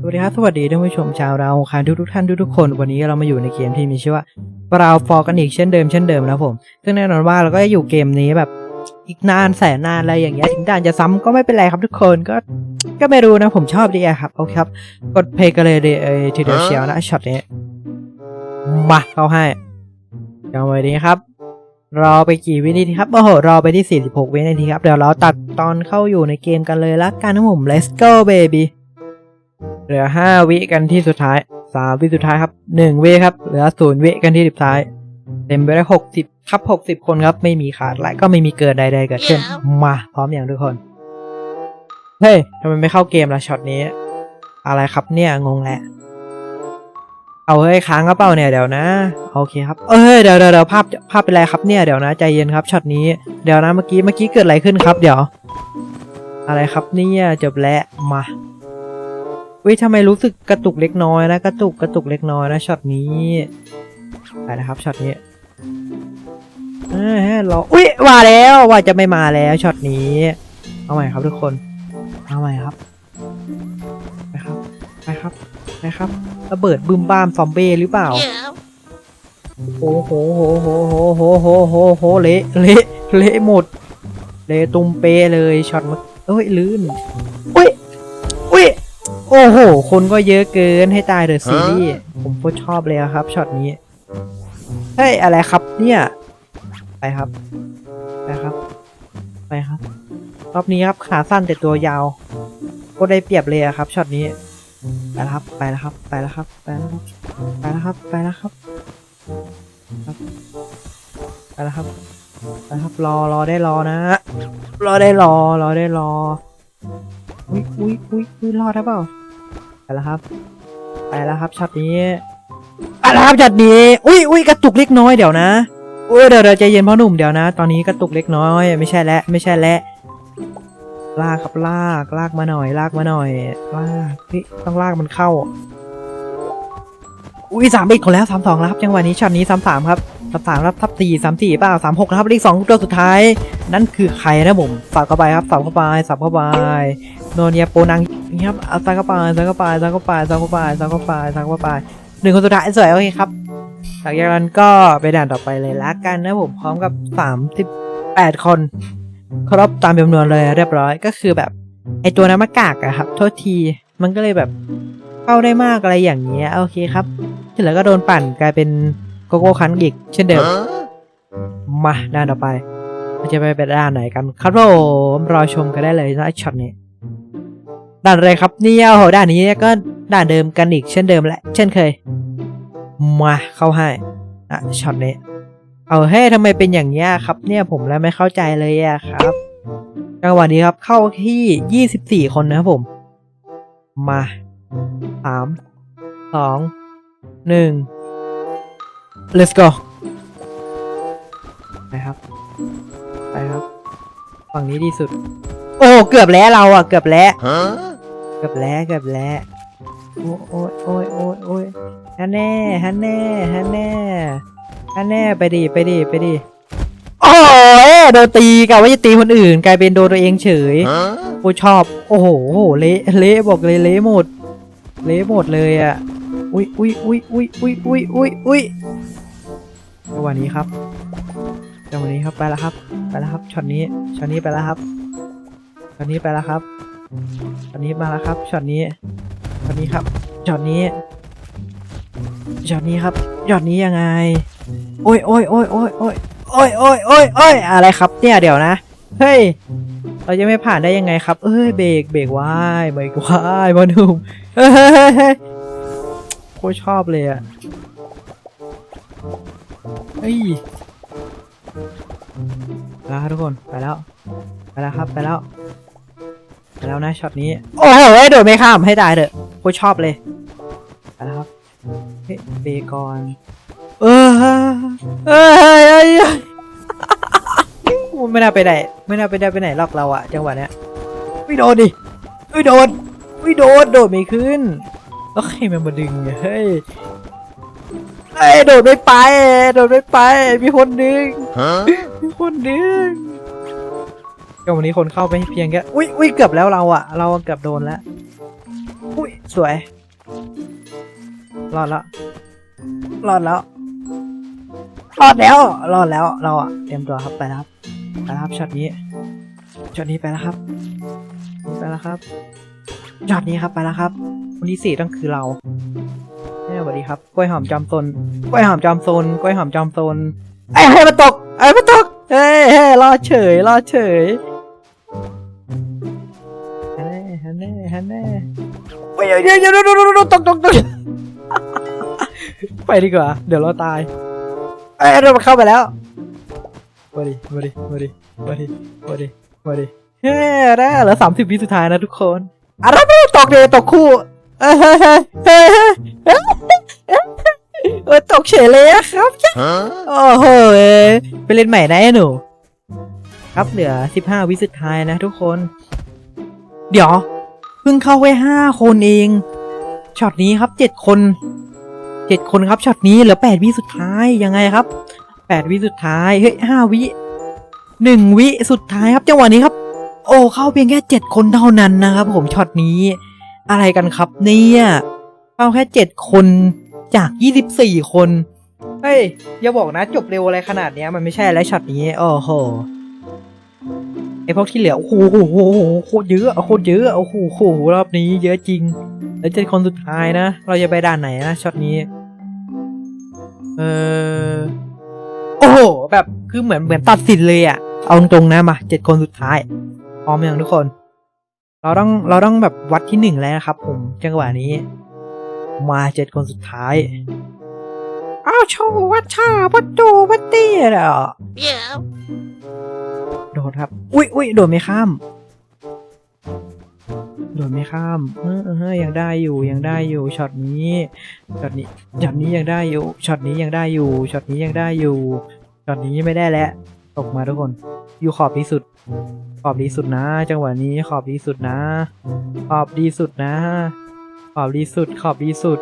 สวัสดีครับ สวัสดีท่านผู้ชมชาวเราคานทุกทุกท่านทุกๆคน วันนี้เรามาอยู่ในเกมที่มีชื่อว่า b r o w for กันอีกเช่นเดิมเช่นเดิมนะครับผม ซึ่งแน่นอนว่าเราก็จะอยู่เกมนี้แบบอีกนานแสนนานอะไรอย่างเงี้ยถึงด่านจะซ้ำก็ไม่เป็นไรครับทุกคนก็ก็ไม่รู้นะผมชอบดีอะครับโอเคครับ กดเพลย์กันเลยเดเอทีเดียวเชียวนะช็อตนี้มาเข้าให้จังหวะนี้ครับรอไปกี่วินาทีครับ โอ้โห รอไปที่ 46 วินาทีครับ เดี๋ยวเราตัดตอนเข้าอยู่ในเกมกันเลยละกันนะผม let's go baby เหลือ5วิกันที่สุดท้าย3วิสุดท้ายครับ1วิครับ เหลือ0วิกันที่สุดท้าย เต็มไปด้วย60ครับ60คนครับ ไม่มีขาดและก็ไม่มีเกินใดๆเกิดขึ้น มาพร้อมอย่างทุกคน เฮ้ยทำไมไม่เข้าเกมละช็อตนี้ อะไรครับเนี่ยงงแหละเอาเฮ้ยค้างกระเป๋าเนี่ยเดี๋ยวนะโอเคครับเอ้ยเดี๋ยวเดี๋ยวเดี๋ยวภาพภาพเป็นไรครับเนี่ยเดี๋ยวนะใจเย็นครับช็อตนี้เดี๋ยวนะเมื่อกี้เมื่อกี้เกิดอะไรขึ้นครับ เดี๋ยว อะไรครับเนี่ยจบแล้วมา วิทำไมรู้สึกกระตุกเล็กน้อยนะ กระตุกกระตุกเล็กน้อยนะช็อตนี้ไปนะครับช็อตนี้เอ้ยรออุ้ยมาแล้วว่าจะไม่มาแล้วช็อตนี้ เอาใหม่ครับทุกคนเอาใหม่ครับไปครับไปครับไปครับระเบิดบึมบ้ามซอมเบ้หรือเปล่าโอ้โหโหโหโหโหโหโหโหเละเละเละหมดเละตุมเปเลยช็อตมาเอ้ยลื่นอุ้ย โอ้โห คนก็เยอะเกินให้ตายเดอะซีรีส์ผมก็ชอบเลยอะครับช็อตนี้ เฮ้ย อะไรครับเนี่ย ไปครับ ไปครับ ไปครับ รอบนี้ครับขาสั้นแต่ตัวยาว ก็ได้เปรียบเลยอะครับช็อตนี้ไปแล้วครับไปแล้วครับ ไปแล้วครับ ไปแล้วครับ ไปแล้วครับ ไปแล้วครับ ไปแล้วครับ ไปแล้วครับ รอ รอได้รอนะ รอได้รอ รอได้รอ อุ้ยอุ้ยอุ้ยอุ้ยรอดได้เปล่าไปแล้วครับ ไปแล้วครับช็อตนี้ไปแล้วครับช็อตนี้อุ้ยอุ้ยกระตุกเล็กน้อยเดี๋ยวนะอุ้ยเดี๋ยวเดี๋ยวใจเย็นพ่อหนุ่มเดี๋ยวนะ ตอนนี้กระตุกเล็กน้อย ไม่ใช่แล้วไม่ใช่แล้วลากครับลากลากมาหน่อย ลากมาหน่อย ลากเฮ้ยต้องลากมันเข้า อุ้ยสามอีกคนแล้วสามสองแล้วครับจังหวะนี้ช็อตนี้สามสามครับสามสามรับทับสี่สามสี่เปล่าสามหกครับเลขสองตัวสุดท้าย นั่นคือใครนะผมสับเข้าไปครับสับเข้าไปสับเข้าไป โนเนียโปนังนี่ครับเอาใส่เข้าไปใส่เข้าไปใส่เข้าไปใส่เข้าไปใส่เข้าไปใส่เข้าไปหนึ่งคนสุดท้ายสวยโอเคครับหลังจากนั้นก็ไปด่านต่อไปเลยละกันนะผมพร้อมกับสามสิบแปดคนครบตามจำนวนเลยเรียบร้อยก็คือแบบไอตัวน้ำมะกากอะครับ โทษทีมันก็เลยแบบเข้าได้มากอะไรอย่างเงี้ยโอเคครับที่เหลือก็โดนปั่นกลายเป็นโกโก้คันอีกเช่นเดิมมาด้านต่อไปเราจะไปเป็นด้านไหนกัน ครับผมรอชมกันได้เลยนะช็อตนี้ ด่านอะไรครับเนี่ยโอ้โหด่านนี้ก็ด่านเดิมกันอีกเช่นเดิมแหละ เช่นเคย มาเข้าให้อะช็อตนี้เอาเฮ้ยทำไมเป็นอย่างเงี้ครับ เนี่ยผมแล้วไม่เข้าใจเลยอะครับจังหวะนี้ครับ เข้าที่ยี่สิบสี่คนนะครับผม มาสามสองหนึ่ง let's go ไปครับ ไปครับ ฝั่งนี้ดีสุด โอ้ เกือบแล้วเราอะ เกือบแล้ว กือบแล้กือบแล้วโอ้โอ้ยโอ้ยโอ้ยโอ้ยฮันแน่ฮันแน่ฮันแน่ฮันแน่ไปดิไปดิไปดิโอ้ยโดนตีกะว่าจะตีคนอื่น กลายเป็นโดนตัวเองเฉยโอ้ชอบ โอ้โหเละเละบอกเลยเละหมด เละหมดเลยอะอุ้ยอุ้ยอุ้ยอุ้ยอุ้ยอุ้ยอุ้ยอุ้ยจังหวะนี้ครับจังหวะนี้ครับไปแล้วครับ ไปแล้วครับช็อตนี้ช็อตนี้ไปแล้วครับช็อตนี้ไปแล้วครับ ช็อตนี้มาแล้วครับช็อตนี้ช็อตนี้ครับช็อตนี้ช็อตนี้ครับช็อตนี้ยังไง โอ้ยโอ้ยโอ้ยโอ้ยโอ้ยโอ้ยโอ้ยโอ้ยโอ้ยอะไรครับเนี่ยเดี๋ยวนะ เฮ้ย เราจะไม่ผ่านได้ยังไงครับ เอ้ยเบรกเบรกวายเบรกวายบอลนุ่มเฮ้ยโคตรชอบเลยอะเฮ้ยไปแล้วทุกคนไปแล้ว ไปแล้วครับไปแล้ว ไปแล้วนะช็อตนี้ โอ้โหโดดไม่ข้ามให้ตายเถอะโคตรชอบเลยไปแล้วครับเฮ้ยเบรกก่อนเออเฮ้ยเฮ้ยเฮ้ยไม่น่าไปไหนไม่น่าไปได้ไปไหนหรอกเราอะจังหวะเนี้ยไม่โดนดิไม่โดนไม่โดนโดดไม่ขึ้นแล้วใครมันมาดึงเนี่ยเฮ้ยเอ้ยโดดไม่ไปโดดไม่ไปมีคนดึงมีคนดึง ก็วันนี้คนเข้าไปเพียงแค่ อุ้ยอุ้ยเกือบแล้วเราอะเราเกือบโดนแล้ว อุ้ยสวย รอดแล้ว รอดแล้ว รอดแล้ว รอดแล้วเราอะเตรียมตัวครับไปแล้วครับไปแล้วครับช็อตนี้ ช็อตนี้ไปแล้วครับ ไปแล้วครับ ช็อตนี้ครับไปแล้วครับคนที่สี่ต้องคือเราเนี่ยสวัสดีครับ กล้วยหอมจอมซน กล้วยหอมจอมซน กล้วยหอมจอมซนไอ้ให้มันตกไอ้มันตก เฮ้ยเฮ้ยรอดเฉยรอดเฉย ฮันแน่ฮันแน่เฮ้ยเดี๋ยวเดี๋ยวเดี๋ยวเดี๋ยวเดี๋ยวตกตกตกไปดีกว่า เดี๋ยวเราตายเอ้ยเราเข้าไปแล้วมาดิมาดิมาดิมาดิมาดิมาดิเฮ้ยได้เหลือสามสิบวิสุดท้ายนะทุกคนอะไรไม่ตกเลยตกคู่เอ้ยเฮ้ยเฮ้ยเฮ้ยเฮ้ยเฮ้ยเออตกเฉยเลยอะครับโอ้โหเอ้ยไปเล่นใหม่นะไอ้หนู ครับเหลือสิบห้าวิสุดท้ายนะทุกคน เดี๋ยวเพิ่งเข้าไปห้าคนเองช็อตนี้ครับเจ็ดคนเจ็ดคนครับช็อตนี้เหลือแปดวิสุดท้ายยังไงครับแปดวิสุดท้ายเฮ้ยห้าวิหนึ่งวิสุดท้ายครับจังหวะนี้ครับ โอ้เข้าเพียงแค่เจ็ดคนเท่านั้นนะครับ ผมช็อตนี้ อะไรกันครับเนี่ยเข้าแค่เจ็ดคนจากยี่สิบสี่คนเฮ้ยอย่าบอกนะจบเร็วอะไรขนาดเนี้ยมันไม่ใช่แล้วช็อตนี้โอ้โห ไอพวกที่เหลือโอ้โหโอ้โหโอ้โหโคตรเยอะโคตรเยอะโอ้โหโหรอบนี้เยอะจริง แล้วเจ็ดคนสุดท้ายนะ เราจะไปด่านไหนนะช็อตนี้ เออโอ้โหแบบคือเหมือนเหมือนตัดสินเลยอะเอาตรงๆนะมาเจ็ดคนสุดท้ายพร้อมยังทุกคน เราต้องเราต้องแบบวัดที่หนึ่งแล้วนะครับ ผมจังหวะนี้ มาเจ็ดคนสุดท้ายอ้าวโชว์วัดชาวัดโดวัดเตี้ยเหรอ โดดครับ อุ้ยอุ้ยโดดไม่ข้าม โดดไม่ข้าม เออเออยังได้อยู่ยังได้อยู่ช็อตนี้ช็อตนี้ช็อตนี้ยังได้อยู่ช็อตนี้ยังได้อยู่ช็อตนี้ยังได้อยู่ช็อตนี้ไม่ได้แล้วตกมาทุกคน อยู่ขอบที่สุด ขอบดีสุดนะ จังหวะนี้ขอบดีสุดนะ ขอบดีสุดนะ ขอบดีสุด ขอบดีสุด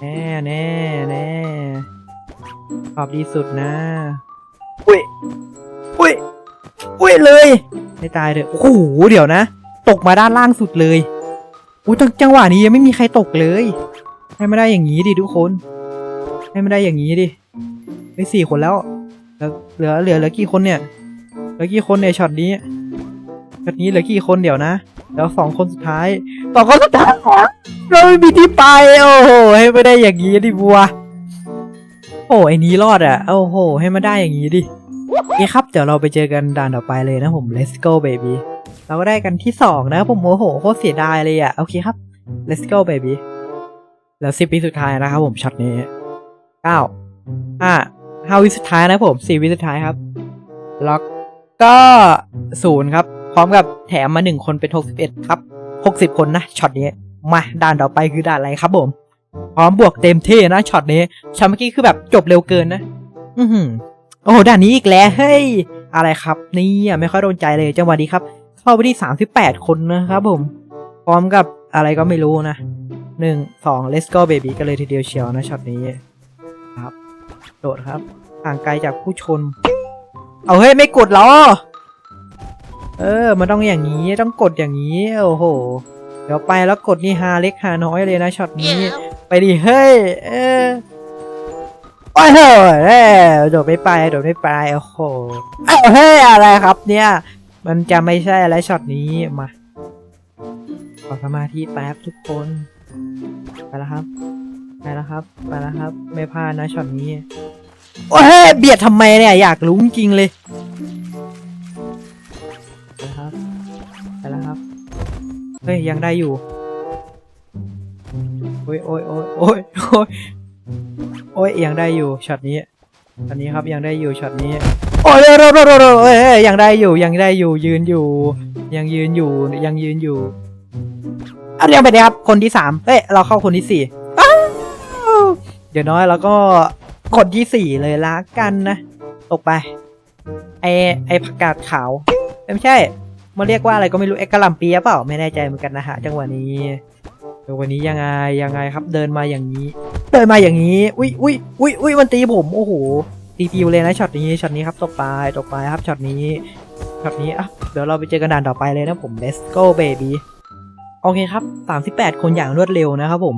แน่แน่แน่ขอบดีสุดนะ อุ้ยอุ้ย อุ้ยเลย ไม่ตายเลยโอ้โหเดี๋ยวนะ ตกมาด้านล่างสุดเลยอุ้ยตรงจังหวะนี้ยังไม่มีใครตกเลย ให้ไม่ได้อย่างนี้ดิทุกคน ให้ไม่ได้อย่างนี้ดิไปสี่คนแล้วเหลือเหลือเหลือกี่คนเนี่ยเหลือกี่คนในช็อตนี้ช็อตนี้เหลือกี่คนเดี๋ยวนะแล้วสองคนสุดท้ายสองคนสุดท้ายเราไม่มีที่ไปโอ้โหให้ไม่ได้อย่างนี้ดิบัวโอ้ไอ้นี้รอดอะโอ้โห ให้มาได้อย่างนี้ดิ โอเคครับ เดี๋ยวเราไปเจอกันด่านต่อไปเลยนะผม let's go baby เราก็ได้กันที่สองนะครับผมโอ้โหโคตรเสียดายเลยอะ โอเคครับ let's go baby แล้วสิบวิสุดท้ายนะครับผมช็อตนี้เก้าห้าห้าวิสุดท้ายนะผมสี่วิสุดท้ายครับ แล้วก็ศูนย์ครับ พร้อมกับแถมมาหนึ่งคนเป็นหกสิบเอ็ดครับหกสิบคนนะช็อตนี้มาด่านต่อไปคือด่านอะไรครับผมพร้อมบวกเต็มที่นะช็อตนี้ช็อตเมื่อกี้คือแบบจบเร็วเกินนะ อือหือ โอ้โหด่านนี้อีกแล้วเฮ้ยอะไรครับนี่อะไม่ค่อยโดนใจเลยจังหวะนี้ครับ เข้าไปที่สามสิบแปดคนนะครับผม พร้อมกับอะไรก็ไม่รู้นะหนึ่งสอง let's go baby กันเลยทีเดียวเชียวนะช็อตนี้ครับ โดดครับห่างไกลจากผู้ชน เอาเฮ้ยไม่กดเหรอ เออ มันต้องอย่างนี้ต้องกดอย่างนี้ โอ้โห เดี๋ยวไปแล้วกดนี่ฮาเล็กฮาน้อยเลยนะช็อตนี้ Yeah. ไปดิเฮ้ย เออ โอ้ยเฮ้ยโดดไม่ไปโดดไม่ไปโอ้โหเอ้าเฮ้ยอะไรครับเนี่ย มันจะไม่ใช่อะไรช็อตนี้มาขอสมาธิแป๊บทุกคนไปแล้วครับไปแล้วครับไปแล้วครับ ไม่พลาดนะช็อตนี้โอ้เฮ้ยเบียดทำไมเนี่ยอยากรู้จริงเลยไปแล้วครับไปแล้วครับเฮ้ยยังได้อยู่โอ้ยโอ้ยโอ้ยโอ้ยโอ้ย โอ้ยยังได้อยู่ช็อตนี้อตนี้ครับยังได้อยู่ช็อตนี้ โอ้ยโอ้ยโอ้ยโอ้ยโอ้ยโอ้ยยังได้อยู่ยังได้อยู่ยืนอยู่ ยังยืนอยู่ยังยืนอยู่อันยังไปเลยครับคนที่สามเอ้ยเราเข้าคนที่สี่เดี๋ยวน้อยเราก็คนที่สี่เลยละกันนะตกไป ไอไอผักกาดขาวไม่ใช่มันเรียกว่าอะไรก็ไม่รู้ไอกระหล่ำปีหรือเปล่าไม่แน่ใจเหมือนกันนะฮะจังหวะนี้เดี๋ยววันนี้ยังไงยังไงครับเดินมาอย่างนี้ เดินมาอย่างนี้ อุ้ยอุ้ยอุ้ยอุ้ยมันตีผม โอ้โห ตีปิวเลยนะช็อตนี้ ช็อตนี้ครับตกไปตกไปครับ ช็อตนี้ ช็อตนี้ อะ เดี๋ยวเราไปเจอกันด่านต่อไปเลยนะผม let's go baby โอเคครับสามสิบแปดคนอย่างรวดเร็วนะครับผม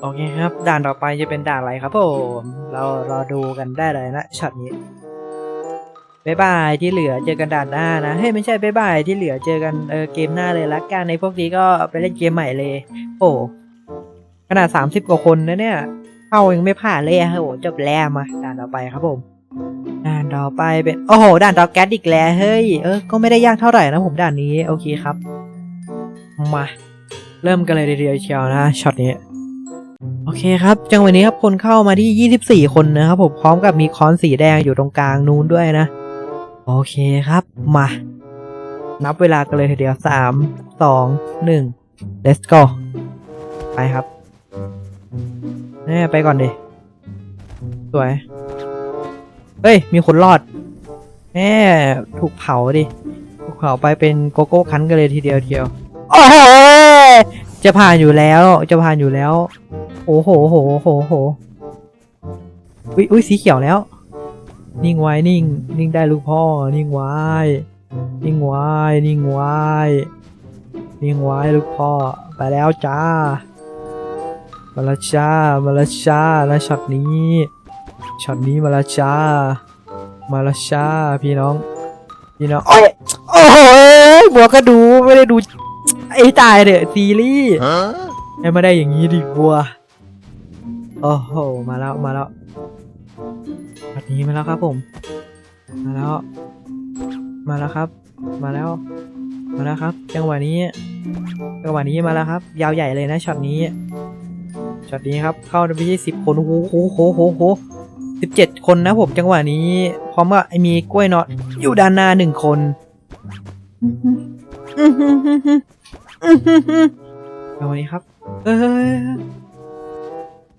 โอเคครับ ด่านต่อไปจะเป็นด่านอะไรครับผม เรารอดูกันได้เลยนะช็อตนี้บายบายที่เหลือเจอกันด่านหน้านะเฮ้ยไม่ใช่บายบายที่เหลือเจอกันเออเกมหน้าเลยละกันในพวกนี้ก็ไปเล่นเกมใหม่เลย โอ้ นาดสามสิบกว่าคนนะเนี่ยเข้ายังไม่ผ่านเลยอะโอ้โหจบแล้วมาด่านต่อไปครับผมด่านต่อไปเป็นโอ้โหด่านต่อแก๊สอีกแล้วเฮ้ยเออก็ไม่ได้ยากเท่าไหร่นะผมด่านนี้โอเคครับ มาเริ่มกันเลยเดียวเชียวนะช็อตนี้โอเคครับ จังหวะนี้ครับคนเข้ามาที่ 24 คนนะครับผมพร้อมกับมีคอนสีแดงอยู่ตรงกลางนู้นด้วยนะ โอเคครับมา นับเวลากันเลยทีเดียวสามสองหนึ่ง let's go ไปครับ น่ไปก่อนดิ สวย เฮ้ย มีคนรอดแม่ถูกเผาดิ ถูกเผาไปเป็นโกโก้คันกันเลยทีเดียวเดียวโอ้โหจะผ่านอยู่แล้ว จะผ่านอยู่แล้ว โอ้โหโหโหโหอุ้ยอุ้ยสีเขียวแล้ว นิ่งไว้นิ่ง นิ่งได้ลูกพ่อ นิ่งไว้ นิ่งไว้ นิ่งไว้ นิ่งไว้ลูกพ่อ ไปแล้วจ้า มาละจ้ามาละจ้าแล้วช็อตนี้ช็อตนี้มาละจ้ามาละจ้าพี่น้อง พี่น้องโอ้ยโอ้โหบัวก็ดูไม่ได้ดู ไอ้ตายเด้อซีรีส์ Huh? ให้มาได้อย่างนี้ดิบัวโอ้โหมาแล้วมาแล้วแบบนี้มาแล้วครับผม มาแล้ว มาแล้วครับ มาแล้ว มาแล้วครับจังหวะนี้จังหวะนี้มาแล้วครับ ยาวใหญ่เลยนะช็อตนี้ ช็อตนี้ครับเข้าไปที่สิบคนโอ้โหโอ้โหโอ้โหสิบเจ็ดคนนะผมจังหวะนี้ พร้อมกับไอ้มีกล้วยนาะอยู่ด้านหน้าหนึ่งคนจังหวะนี้ครับ เอ้ย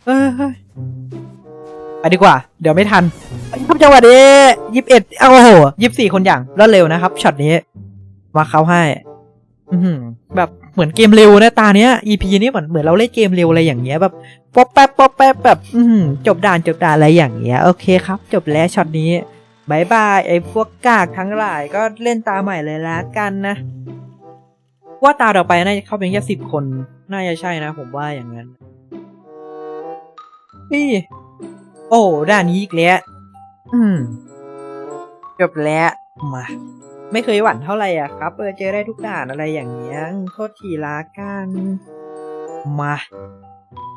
เอ้ยไปดีกว่า เดี๋ยวไม่ทัน ครับจังหวะนี้ยี่สิบเอ็ดโอ้โหยี่สิบสี่คนอย่างรวดเร็วนะครับช็อตนี้ มาเข้าให้ อืแบบ เหมือนเกมเร็วนะตาเนี้ย EP นี้เหมือนเหมือนเราเล่นเกมเร็วอะไรอย่างเงี้ยแบบป๊อปแป๊บป๊อปแป๊บแบบ อืจบด่านจบด่านอะไรอย่างเงี้ยโอเคครับ จบแล้วช็อตนี้บายบายไอ้พวกกากทั้งหลายก็เล่นตาใหม่เลยละกันนะ ว่าตาต่อไปน่าจะเข้าเป็นแค่สิบคนน่าจะใช่นะ ผมว่าอย่างนั้นนี่โอ้ด่านนี้อีกแล้ว อืม จบแล้ว มา ไม่เคยหวั่นเท่าไหร่อะครับเออเจอได้ทุกด่านอะไรอย่างเงี้ยโคตรทีลากันมา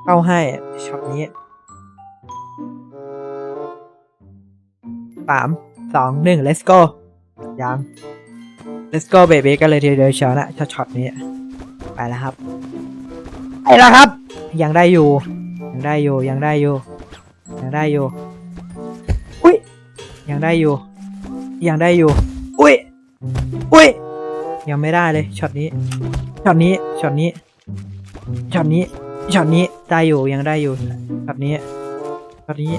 เข้าให้ช็อตนี้สามสองหนึ่ง let's go ยัง let's go baby กันเลยทีเดียวเชียวนะช็อตช็อตนี้ ไปแล้วครับ ไปแล้วครับ ยังได้อยู่ ยังได้อยู่ ยังได้อยู่ ยังได้อยู่ อุ้ย ยังได้อยู่ ยังได้อยู่ อุ้ย อุ้ย ยังไม่ได้เลยช็อตนี้ ช็อตนี้ ช็อตนี้ ช็อตนี้ ช็อตนี้ ได้อยู่ยังได้อยู่ ช็อตนี้ ช็อตนี้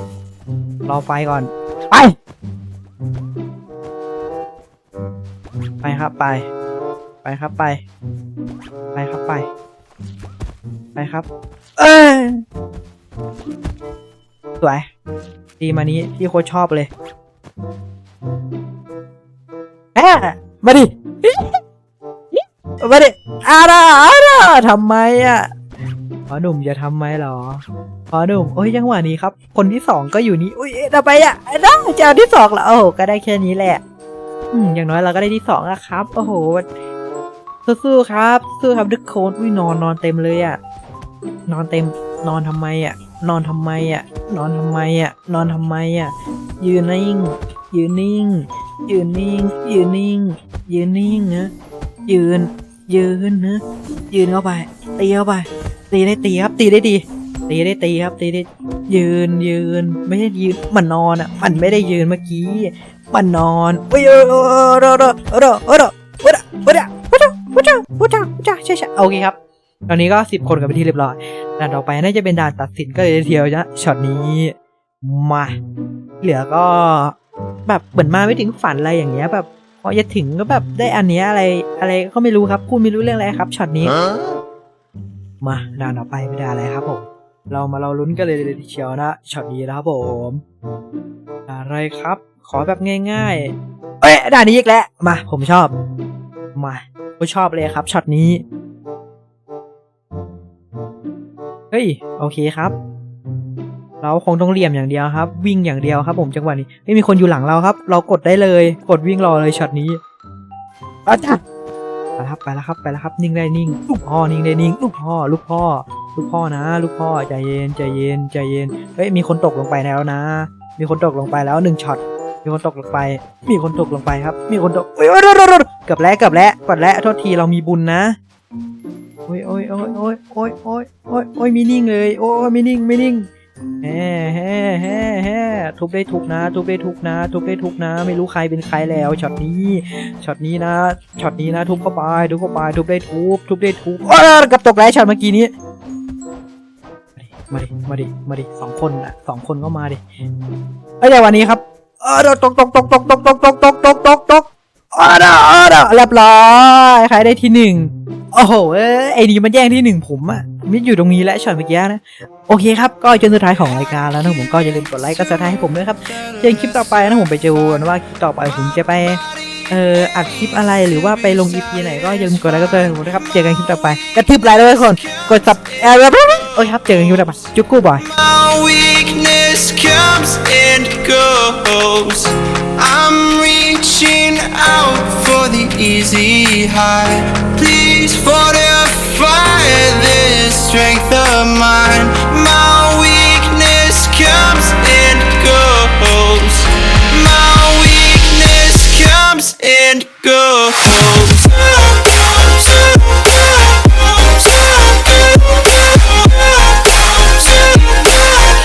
รอไฟก่อน ไป ไปครับไป ไปครับไป ไปครับไป ไปครับ เอ้ยสวย ดีมานี้ที่โคชอบเลย อะมาดิ มาดิอาดาอาดาทำไมอะพอหนุ่มจะทำไมหรอพอหนุ่มโอ้ยจังหวะนี้ครับ คนที่สองก็อยู่นี่อุ้ยเอ๊ะทำไมอะได้จะเอาที่สองเหรอโอ้โหก็ได้แค่นี้แหละอืมอย่างน้อยเราก็ได้ที่สองอะครับ โอ้โหสู้ๆครับ สู้ครับทุกโคนอุ้ยนอนนอนเต็มเลยอะ นอนเต็มนอนทำไมอะ นอนทำไมอะ นอนทำไมอะ นอนทำไมอะ ยืนนิ่ง ยืนนิ่ง ยืนนิ่ง ยืนนิ่ง ยืนนิ่งนะยืน ยืนนะยืนเข้าไป ตีเข้าไป ตีได้ตีครับ ตีได้ดี ตีได้ตีครับ ตีได้ ยืน ยืน ไม่ใช่ยืน มันนอนอะ มันไม่ได้ยืนเมื่อกี้ มันนอนเอ้ยเออเออเออเออเออเออเออเออเออเออเออเออเออเออใช่ใช่โอเคครับ ตอนนี้ก็สิบคนกันไปนที่เรียบร้อยด่านต่อไปน่าจะเป็นด่านตัดสินก็เลยทีเดียวนะช็อตนี้ มา เหลือก็ แบบเหมือนมาไม่ถึงฝันอะไรอย่างเงี้ยแบบพอจะถึงก็แบบได้อันเนี้ยอะไรอะไรก็ไม่รู้ครับพูดไม่รู้เรื่องอะไรครับช็อตนี้ Huh? มาด่านต่อไปไม่ได้อะไรครับผมเรามาเราลุ้นกันเลยทีเชียวนะช็อตนี้นะครับผมอะไรครับ ขอแบบง่ายๆเอ้ยด่านนี้อีกแล้วมา ผมชอบ มาผมชอบเลยครับช็อตนี้ฮ้ยโอเคครับ เราคงต้องเหลี่ยมอย่างเดียวครับ วิ่งอย่างเดียวครับ ผมจังหวะนี้ไม่มีคนอยู่หลังเราครับ เรากดได้เลย กดวิ่งรอเลยช็อตนี้อาจารย์ไปแล้วครับไปแล้วครับไปแล้วครับนิ่งได้นิ่งลูกพ่อนิ่งได้นิ่งลูกพ่อลูกพ่อ ลูกพ่อนะ ลูกพ่อใจเย็นใจเย็นใจเย็นเฮ้ยมีคนตกลงไปแล้วนะ มีคนตกลงไปแล้วหนึ่งช็อตมีคนตกลงไป มีคนตกลงไปครับ มีคนตกโอ้ยโอ้ยโอ้ยโอ้ยโอ้ยเกือบแล้วเกือบแล้วกดแล้วโทษทีเรามีบุญนะโอ้ยโอ้ยโอ้ยโอ้ยโอ้ยโอ้ยโอ้ยโอ้ยมีนิ่งเลยโอ้ยไม่นิ่งไม่นิ่ง แฮ่แฮ่แฮ่แฮ่ทุบได้ทุกนะ ทุบได้ทุกนะ ทุบได้ทุกนะ ไม่รู้ใครเป็นใครแล้วช็อตนี้ช็อตนี้นะช็อตนี้นะ ทุบเข้าไปทุบเข้าไปทุบได้ทุบทุบได้ทุบโอ้ยกับตกแล้วช็อตเมื่อกี้นี้มาดิมาดิมาดิสองคนอะสองคนก็มาดิเอ้ยเดี๋ยววันนี้ครับเออตกตกตกตกตกตกตกตกตกตกตกเออเด้อเออเด้อเรียบร้อยใครได้ที่หนึ่งโอ้โหไอ้นี่มันแย่งที่หนึ่งผมอะ มิดอยู่ตรงนี้และช็อตเมื่อกี้นะ โอเคครับ ก็จนสุดท้ายของรายการแล้วนะผมก็อย่าลืมกดไลค์กดซับสไครต์ให้ผมด้วยครับเจอกันคลิปต่อไปนะผมไปเจอกันว่าคลิปต่อไปผมจะไปเอ่ออัดคลิปอะไรหรือว่าไปลง EP ไหนก็อย่าลืมกดไลค์กดซับสไครต์ให้ผมด้วยครับเจอกันคลิปต่อไปกระทืบไลค์ด้วยทุกคนกดซับเอ่อโอ้ยครับเจอกันคลิปต่อไปจุ๊กกู้บอย weakness comes and goes. I'm reaching out for the easy high. strength of mine. My weakness comes and goes. My weakness comes and goes.